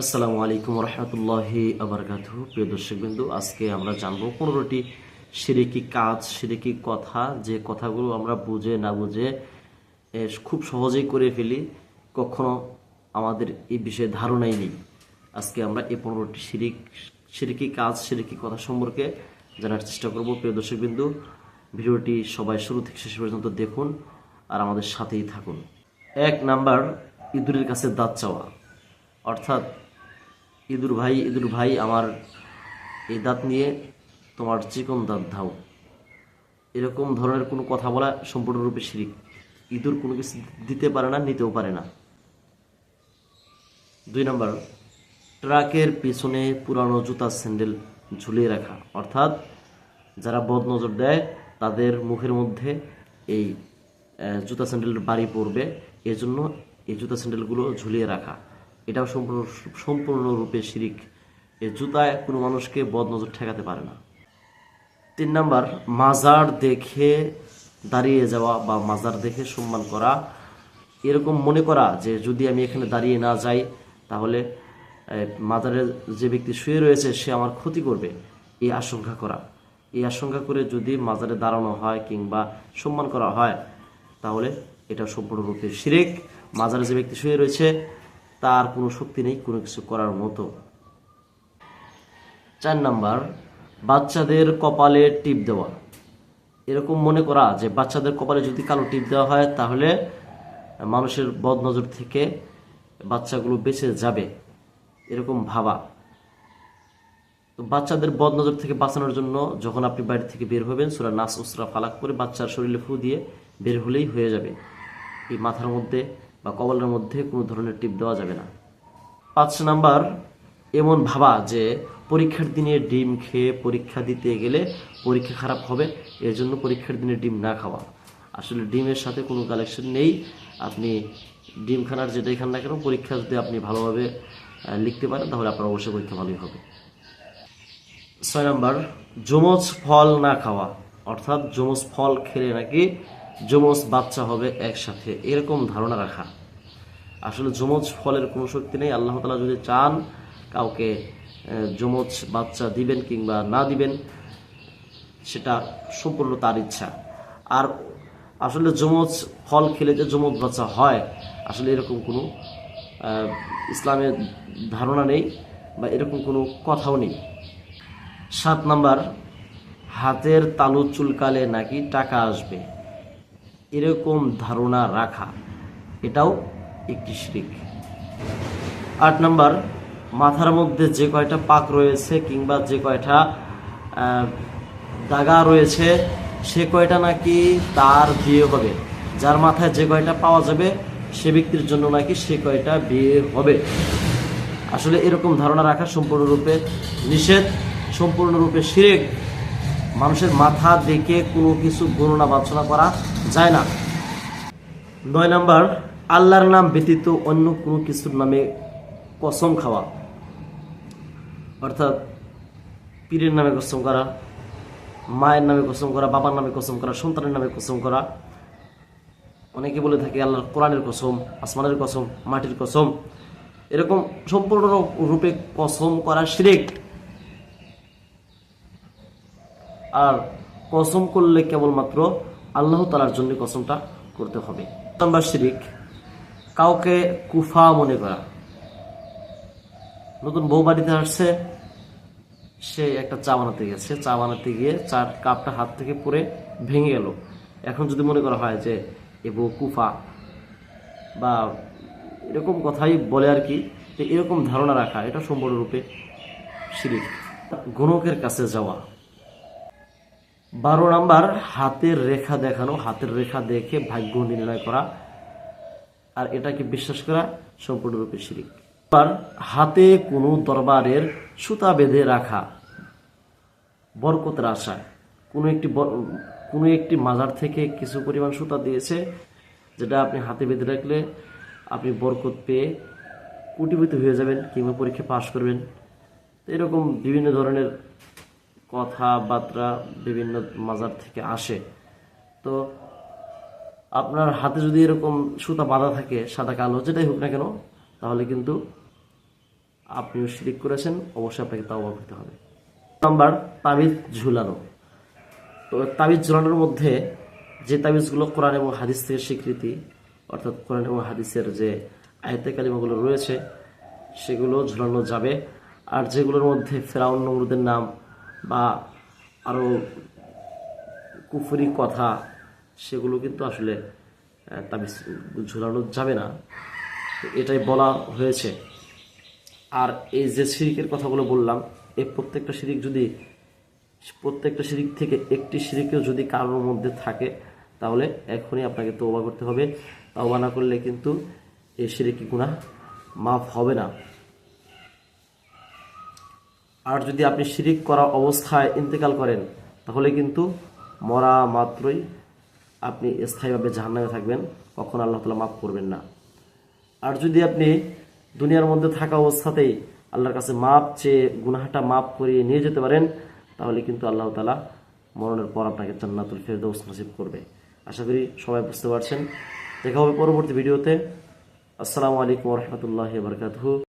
আসসালামু আলাইকুম রহমতুল্লাহি আবরকাত প্রিয় দর্শক বিন্দু আজকে আমরা জানব পনেরোটি সিরিকি কাজ, সিরিকি কথা, যে কথাগুলো আমরা বুঝে না বুঝে খুব সহজেই করে ফেলি। কখনো আমাদের এই বিষয়ে ধারণাই নেই। আজকে আমরা এই পনেরোটি সিরিক, সিরিকি কাজ, সিরিকি কথা সম্পর্কে জানার চেষ্টা করব। প্রিয় দর্শক বিন্দু ভিডিওটি সবাই শুরু থেকে শেষ পর্যন্ত দেখুন আর আমাদের সাথেই থাকুন। এক নাম্বার, ইঁদুরের কাছে দাঁত চাওয়া। অর্থাৎ ইঁদুর ভাই ইঁদুর ভাই, আমার এই দাঁত নিয়ে তোমার চিকন দাঁত ধাও এরকম ধরনের কোনো কথা বলা সম্পূর্ণরূপে শিরিক। ইঁদুর কোনো কিছু দিতে পারে না, নিতেও পারে না। দুই নম্বর, ট্রাকের পিছনে পুরানো জুতা স্যান্ডেল ঝুলিয়ে রাখা। অর্থাৎ যারা বদনজর দেয়, তাদের মুখের মধ্যে এই জুতা স্যান্ডেলের বাড়ি পড়বে। এজন্য এই জুতা স্যান্ডেলগুলো ঝুলিয়ে রাখা। এটাও সম্পূর্ণ সম্পূর্ণরূপে শিরিক। এ জুতায় কোনো মানুষকে বদনজর ঠেকাতে পারে না। তিন নাম্বার মাজার দেখে দাঁড়িয়ে যাওয়া বা মাজার দেখে সম্মান করা। এরকম মনে করা যে যদি আমি এখানে দাঁড়িয়ে না যাই তাহলে আহ, মাজারে যে ব্যক্তি শুয়ে রয়েছে সে আমার ক্ষতি করবে। এই আশঙ্কা করা। এই আশঙ্কা করে যদি মাজারে দাঁড়ানো হয় কিংবা সম্মান করা হয় তাহলে এটা সম্পূর্ণরূপে শিরেক। মাজারে যে ব্যক্তি শুয়ে রয়েছে তার কোনো শক্তি নেই, কোনো কিছু করার মতো। চার নাম্বার, বাচ্চাদের কপালে টিপ দেওয়া। এরকম মনে করা যে বাচ্চাদের কপালে যদি কালো টিপ দেওয়া হয়, তাহলে মানুষের বদনজর থেকে বাচ্চাগুলো বেঁচে যাবে। এরকম ভাবা। তো বাচ্চাদের বদনজর থেকে বাঁচানোর জন্য যখন আপনি বাড়ি থেকে বের হবেন, সুরা নাস, উসরা, ফালাক করে বাচ্চার শরীরে ফু দিয়ে বের হলেই হয়ে যাবে। এই মাথার মধ্যে বা কপালের মধ্যে কোনো ধরনের টিপ দেওয়া যাবে না। পাঁচ নাম্বার, এমন ভাবা যে পরীক্ষার দিনে ডিম খেয়ে পরীক্ষা দিতে গেলে পরীক্ষা খারাপ হবে, এর জন্য পরীক্ষার দিনে ডিম না খাওয়া। আসলে ডিমের সাথে কোনো কালেকশন নেই। আপনি ডিম খানার যেটাই খান না কেন, পরীক্ষা যদি আপনি ভালোভাবে লিখতে পারেন, তাহলে আপনার অবশ্যই পরীক্ষা ভালোই হবে। ছয় নম্বর, যমজ ফল না খাওয়া। অর্থাৎ যমজ ফল খেলে নাকি যমজ বাচ্চা হবে একসাথে, এরকম ধারণা রাখা। আসলে যমজ ফলের কোনো শক্তি নেই। আল্লাহ তালা যদি চান কাউকে যমজ বাচ্চা দিবেন কিংবা না দিবেন, সেটা সম্পূর্ণ তার ইচ্ছা। আর আসলে যমজ ফল খেলে যে যমজ বাচ্চা হয়, আসলে এরকম কোনো ইসলামের ধারণা নেই বা এরকম কোনো কথাও নেই। সাত নাম্বার, হাতের তালু চুলকালে নাকি টাকা আসবে? এরকম ধারণা রাখা, এটাও একটি শিরিক। আট নাম্বার, মাথার মধ্যে যে কয়টা পাক রয়েছে কিংবা যে কয়টা দাগা রয়েছে, সে কয়টা নাকি তার বিয়ে হবে। যার মাথায় যে কয়টা পাওয়া যাবে, সে ব্যক্তির জন্য নাকি সে কয়টা বিয়ে হবে। আসলে এরকম ধারণা রাখা সম্পূর্ণরূপে নিষেধ, সম্পূর্ণরূপে শিরেক। মানুষের মাথা দেখে কোনো কিছু গণনা বাছনা করা যায় না। নয় নাম্বার, আল্লাহর নাম ব্যতীত অন্য কোনো কিছুর নামে কসম খাওয়া। অর্থাৎ পীরের নামে কসম করা, মায়ের নামে কসম করা, বাবার নামে কসম করা, সন্তানের নামে কসম করা। অনেকে বলে থাকে আল্লাহর কোরআনের কসম, আসমানের কসম, মাটির কসম। এরকম সম্পূর্ণ রূপে কসম করা শিরেক। আর কসম করলে কেবলমাত্র আল্লাহ তালার জন্য কসমটা করতে হবে। নাম্বার শিরিক, কাউকে কুফা মনে করা। নতুন বউ বাড়িতে আসছে, সে একটা চা বানাতে গেছে। চা বানাতে গিয়ে চার কাপটা হাত থেকে পরে ভেঙে গেল। এখন যদি মনে করা হয় যে এ বউ কুফা বা এরকম কথাই বলে আর কি, যে এরকম ধারণা রাখা, এটা সম্পূর্ণরূপে শিরিক। গণকের কাছে যাওয়া। বারো নাম্বার, হাতের রেখা দেখানো, হাতের রেখা দেখে ভাগ্য নির্ণয় করা। আর এটাকে বিশ্বাস করা সম্পূর্ণরূপে শিরিক। আর হাতে কোনো দরবারের সুতা বেঁধে রাখা বরকতের আশায়। কোনো একটি কোনো একটি মাজার থেকে কিছু পরিমাণ সুতা দিয়েছে, যেটা আপনি হাতে বেঁধে রাখলে আপনি বরকত পেয়ে কোটিপতি হয়ে যাবেন কিংবা পরীক্ষা পাশ করবেন। এরকম বিভিন্ন ধরনের কথাবার্তা বিভিন্ন মাজার থেকে আসে। তো আপনার হাতে যদি এরকম সুতা বাঁধা থাকে, সাদা কালো, যেটাই হোক না কেন, তাহলে কিন্তু আপনিও শিরিক করেছেন, অবশ্যই আপনাকে তাওবা করতে হবে। নাম্বার, তাবিজ ঝুলানো। তো তাবিজ ঝুলানোর মধ্যে যে তাবিজগুলো কোরআন এবং হাদিস থেকে স্বীকৃতি, অর্থাৎ কোরআন এবং হাদিসের যে আয়তে কালিমাগুলো রয়েছে, সেগুলো ঝুলানো যাবে। আর যেগুলোর মধ্যে ফেরাউন নমরুদের নাম বা আরও কুফরি কথা, সেগুলো কিন্তু আসলে তাবিজ ঝুলানো যাবে না। এটাই বলা হয়েছে। আর এই যে সিরিকের কথাগুলো বললাম এই প্রত্যেকটা শিরিক যদি, প্রত্যেকটা শিরিক থেকে একটি শিরিকেও যদি কারোর মধ্যে থাকে, তাহলে এখনই আপনাকে তওবা করতে হবে। তওবা না করলে কিন্তু এই শিরিকি গুণা মাফ হবে না। আর যদি আপনি শিরিক করা অবস্থায় ইন্তেকাল করেন, তাহলে কিন্তু মরা মাত্রই আপনি স্থায়ীভাবে জাহান্নামে থাকবেন, কখন আল্লাহ তালা মাফ করবেন না। আর যদি আপনি দুনিয়ার মধ্যে থাকা অবস্থাতেই আল্লাহর কাছে মাপ চেয়ে, গুনাহাটা মাপ করিয়ে নিয়ে যেতে পারেন, তাহলে কিন্তু আল্লাহ তালা মরণের পর আপনাকে জান্নাতুল ফেরদৌস নসিব করবে। আশা করি সবাই বুঝতে পারছেন। দেখা হবে পরবর্তী ভিডিওতে। আসসালামু আলাইকুম রহমতুল্লাহ বরকাতহু।